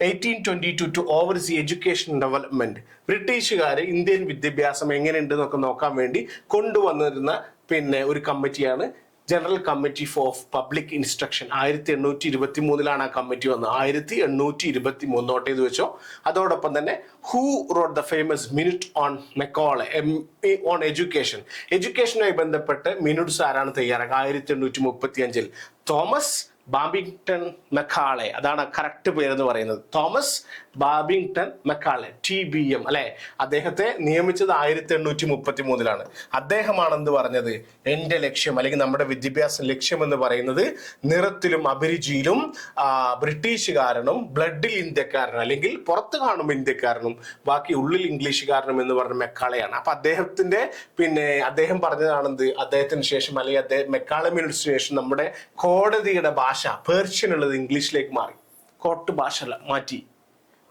eighteen twenty two to see education development ബ്രിട്ടീഷുകാർ ഇന്ത്യൻ വിദ്യാഭ്യാസം എങ്ങനെയുണ്ട് എന്നൊക്കെ നോക്കാൻ വേണ്ടി കൊണ്ടുവന്നിരുന്ന പിന്നെ ഒരു കമ്മിറ്റിയാണ് general committee for public instruction ആയിരത്തി എണ്ണൂറ്റി ഇരുപത്തി മൂന്നിലാണ് ആ കമ്മിറ്റി വന്നത് ആയിരത്തി എണ്ണൂറ്റി ഇരുപത്തി മൂന്നോട്ട് ചെയ്ത് വെച്ചോ അതോടൊപ്പം തന്നെ who wrote the famous minute on Macaulay M A on education എഡ്യൂക്കേഷനുമായി ബന്ധപ്പെട്ട് മിനിറ്റ്സ് ആരാണ് തയ്യാറാക്കുക ആയിരത്തി എണ്ണൂറ്റി മുപ്പത്തി അഞ്ചിൽ തോമസ് ബാംബിങ്ടൺ മെക്കാളെ അതാണ് കറക്റ്റ് പേരെന്ന് പറയുന്നത് Thomas Babington Macaulay T B M അല്ലെ അദ്ദേഹത്തെ നിയമിച്ചത് ആയിരത്തി എണ്ണൂറ്റി മുപ്പത്തി മൂന്നിലാണ് അദ്ദേഹമാണെന്ന് പറഞ്ഞത് എൻ്റെ ലക്ഷ്യം അല്ലെങ്കിൽ നമ്മുടെ വിദ്യാഭ്യാസ ലക്ഷ്യം എന്ന് പറയുന്നത് നിറത്തിലും അഭിരുചിയിലും ബ്രിട്ടീഷുകാരനും ബ്ലഡിൽ ഇന്ത്യക്കാരനും അല്ലെങ്കിൽ പുറത്ത് കാണും ഇന്ത്യക്കാരനും ബാക്കി ഉള്ളിൽ ഇംഗ്ലീഷുകാരനും എന്ന് പറഞ്ഞ മെക്കാളെയാണ് അപ്പൊ അദ്ദേഹത്തിന്റെ പിന്നെ അദ്ദേഹം പറഞ്ഞതാണെന്ത് അദ്ദേഹത്തിന് ശേഷം അല്ലെങ്കിൽ അദ്ദേഹം മെക്കാളമിനു ശേഷം നമ്മുടെ കോടതിയുടെ ഭാഷ പേർഷ്യൻ ഉള്ളത് ഇംഗ്ലീഷിലേക്ക് മാറി കോട്ട് ഭാഷ മാറ്റി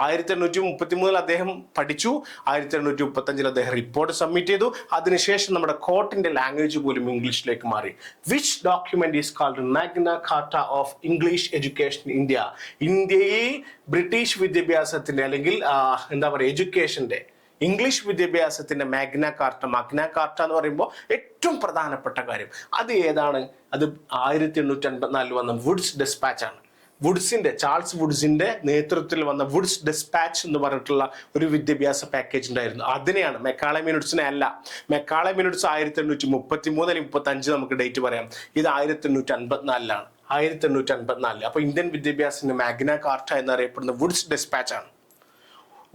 ആയിരത്തി എണ്ണൂറ്റി മുപ്പത്തി മൂന്നിൽ അദ്ദേഹം പഠിച്ചു ആയിരത്തി എണ്ണൂറ്റി മുപ്പത്തി അഞ്ചിൽ അദ്ദേഹം റിപ്പോർട്ട് സബ്മിറ്റ് ചെയ്തു അതിനുശേഷം നമ്മുടെ കോർട്ടിന്റെ ലാംഗ്വേജ് പോലും ഇംഗ്ലീഷിലേക്ക് മാറി which document is called Magna Carta of English education India ഇന്ത്യയെ ബ്രിട്ടീഷ് വിദ്യാഭ്യാസത്തിന്റെ അല്ലെങ്കിൽ എന്താ പറയുക എഡ്യൂക്കേഷന്റെ ഇംഗ്ലീഷ് വിദ്യാഭ്യാസത്തിന്റെ മാഗ്ന കാർട്ട മാഗ്ന കാർട്ട എന്ന് പറയുമ്പോൾ ഏറ്റവും പ്രധാനപ്പെട്ട കാര്യം അത് ഏതാണ് അത് ആയിരത്തി എണ്ണൂറ്റി അൻപത്തിനാലിൽ വന്ന വുഡ്സ് ഡെസ്പാച്ച് ആണ് വുഡ്സിന്റെ ചാൾസ് വുഡ്സിന്റെ നേതൃത്വത്തിൽ വന്ന വുഡ്സ് ഡിസ്പാച്ച് എന്ന് പറഞ്ഞിട്ടുള്ള ഒരു വിദ്യാഭ്യാസ പാക്കേജ് ഉണ്ടായിരുന്നു അതിനെയാണ് മെക്കാളെ മിനുട്സിനെ അല്ല മെക്കാളെ മിനുട്സ് ആയിരത്തി എണ്ണൂറ്റി മുപ്പത്തി മൂന്ന് അല്ലെങ്കിൽ മുപ്പത്തി അഞ്ച് നമുക്ക് ഡേറ്റ് പറയാം ഇത് ആയിരത്തി എണ്ണൂറ്റി അൻപത്തിനാലിലാണ് ആയിരത്തി എണ്ണൂറ്റി അൻപത്തിനാലിൽ അപ്പോൾ ഇന്ത്യൻ വിദ്യാഭ്യാസത്തിന്റെ മാഗ്ന കാർട്ട എന്നറിയപ്പെടുന്ന വുഡ്സ് ഡിസ്പാച്ച് ആണ്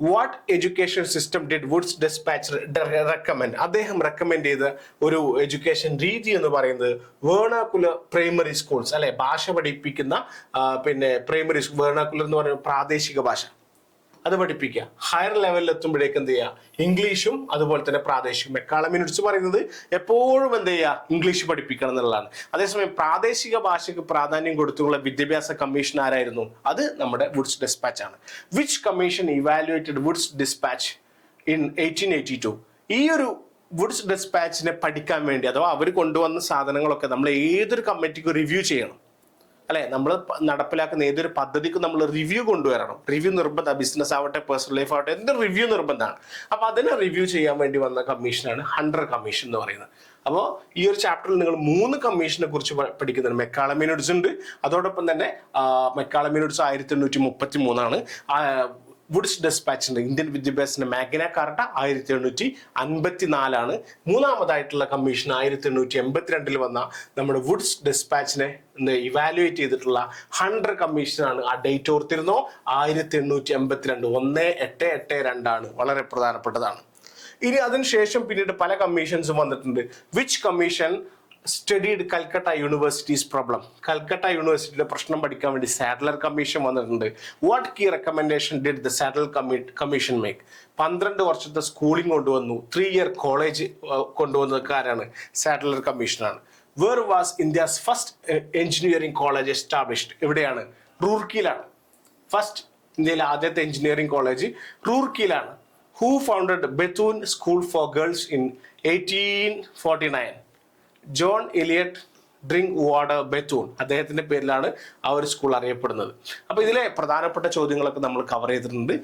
what education system did Wood's dispatch recommend അദ്ദേഹം റെക്കമെൻഡ് ചെയ്ത ഒരു എഡ്യൂക്കേഷൻ രീതി എന്ന് പറയുന്നത് വേണാകുല പ്രൈമറി സ്കൂൾസ് അല്ലെ ഭാഷ പഠിപ്പിക്കുന്ന പിന്നെ പ്രൈമറി വേണാക്കുലർ എന്ന് പറയുന്ന പ്രാദേശിക ഭാഷ അത് പഠിപ്പിക്കുക ഹയർ ലെവലിൽ എത്തുമ്പോഴേക്ക് എന്ത് ചെയ്യുക ഇംഗ്ലീഷും അതുപോലെ തന്നെ പ്രാദേശികം എക്കോണമി നുട്സ് പറയുന്നത് എപ്പോഴും എന്ത് ചെയ്യുക ഇംഗ്ലീഷ് പഠിപ്പിക്കണം എന്നുള്ളതാണ് അതേസമയം പ്രാദേശിക ഭാഷയ്ക്ക് പ്രാധാന്യം കൊടുത്തുള്ള വിദ്യാഭ്യാസ കമ്മീഷൻ ആരായിരുന്നു അത് നമ്മുടെ വുഡ്സ് ഡിസ്പാച്ച് ആണ് which commission evaluated Wood's dispatch in eighteen eighty two ഈ ഒരു വുഡ്സ് ഡിസ്പാച്ചിനെ പഠിക്കാൻ വേണ്ടി അഥവാ അവർ കൊണ്ടുവന്ന സാധനങ്ങളൊക്കെ നമ്മൾ ഏതൊരു കമ്മിറ്റിക്കും റിവ്യൂ ചെയ്യണം അല്ലെ നമ്മൾ നടപ്പിലാക്കുന്ന ഏതൊരു പദ്ധതിക്കും നമ്മൾ റിവ്യൂ കൊണ്ടുവരണം റിവ്യൂ നിർബന്ധ ബിസിനസ് ആവട്ടെ പേഴ്സണൽ ലൈഫ് ആവട്ടെ എന്ത് റിവ്യൂ നിർബന്ധമാണ് അപ്പൊ അതിനെ റിവ്യൂ ചെയ്യാൻ വേണ്ടി വന്ന കമ്മീഷനാണ് ഹൺഡർ കമ്മീഷൻ എന്ന് പറയുന്നത് അപ്പോൾ ഈ ഒരു ചാപ്റ്ററിൽ നിങ്ങൾ മൂന്ന് കമ്മീഷനെ കുറിച്ച് പഠിക്കുന്നുണ്ട് മെക്കാളമീനോട്സ് ഉണ്ട് അതോടൊപ്പം തന്നെ മെക്കാളമീനോട്സ് ആയിരത്തി എണ്ണൂറ്റി മുപ്പത്തി മൂന്നാണ് വുഡ്സ് ഡെസ്പാച്ചിന്റെ ഇന്ത്യൻ വിദ്യാഭ്യാസത്തിന്റെ മാഗ്ന കാർട്ട ആയിരത്തി എണ്ണൂറ്റി അൻപത്തിനാലാണ് മൂന്നാമതായിട്ടുള്ള കമ്മീഷൻ ആയിരത്തി എണ്ണൂറ്റി എൺപത്തിരണ്ടിൽ വന്ന നമ്മുടെ വുഡ്സ് ഡെസ്പാച്ചിനെ ഇവാലുവേറ്റ് ചെയ്തിട്ടുള്ള ഹൺഡ്രഡ് കമ്മീഷനാണ് ആ ഡേറ്റ് ഓർത്തിരുന്നോ ആയിരത്തി എണ്ണൂറ്റി എൺപത്തിരണ്ട് ഒന്ന് എട്ട് എട്ട് രണ്ടാണ് വളരെ പ്രധാനപ്പെട്ടതാണ് ഇനി അതിനുശേഷം പിന്നീട് പല കമ്മീഷൻസും വന്നിട്ടുണ്ട് which commission studied Calcutta universities problem Calcutta യൂണിവേഴ്സിറ്റിയുടെ പ്രശ്നം പഠിക്കാൻ വേണ്ടി സാഡലർ കമ്മീഷൻ വന്നിട്ടുണ്ട് what key recommendation did the Sadler commission make പന്ത്രണ്ട് വർഷത്തെ സ്കൂളിംഗ് കൊണ്ടുവന്നു ത്രീ ഇയർ കോളേജ് കൊണ്ടുവന്നതുകാരാണ് സാഡലർ കമ്മീഷനാണ് where was India's first engineering college established എവിടെയാണ് റൂർക്കിയിലാണ് ഫസ്റ്റ് ഇന്ത്യയിലെ ആദ്യത്തെ engineering college റൂർക്കിയിലാണ് who founded Bethune school for girls in eighteen forty nine John Elliot Drinkwater Bethune അദ്ദേഹത്തിന്റെ പേരിലാണ് ആ ഒരു സ്കൂൾ അറിയപ്പെടുന്നത് അപ്പോൾ ഇതിലെ പ്രധാനപ്പെട്ട ചോദ്യങ്ങളൊക്കെ നമ്മൾ കവർ ചെയ്തിട്ടുണ്ട്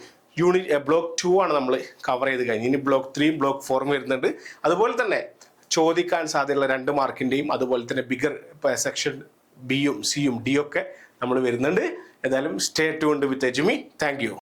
യൂണിറ്റ് ബ്ലോക്ക് ടു ആണ് നമ്മൾ കവർ ചെയ്ത് കഴിഞ്ഞ് ഇനി ബ്ലോക്ക് ത്രീയും ബ്ലോക്ക് ഫോറും വരുന്നുണ്ട് അതുപോലെ തന്നെ ചോദിക്കാൻ സാധ്യതയുള്ള രണ്ട് മാർക്കിൻ്റെയും അതുപോലെ തന്നെ ബിഗർ സെക്ഷൻ ബിയും സിയും ഡിയും ഒക്കെ നമ്മൾ വരുന്നുണ്ട് ഏതായാലും സ്റ്റേ ടു ഉണ്ട് വിത്ത് എജുമി താങ്ക് യു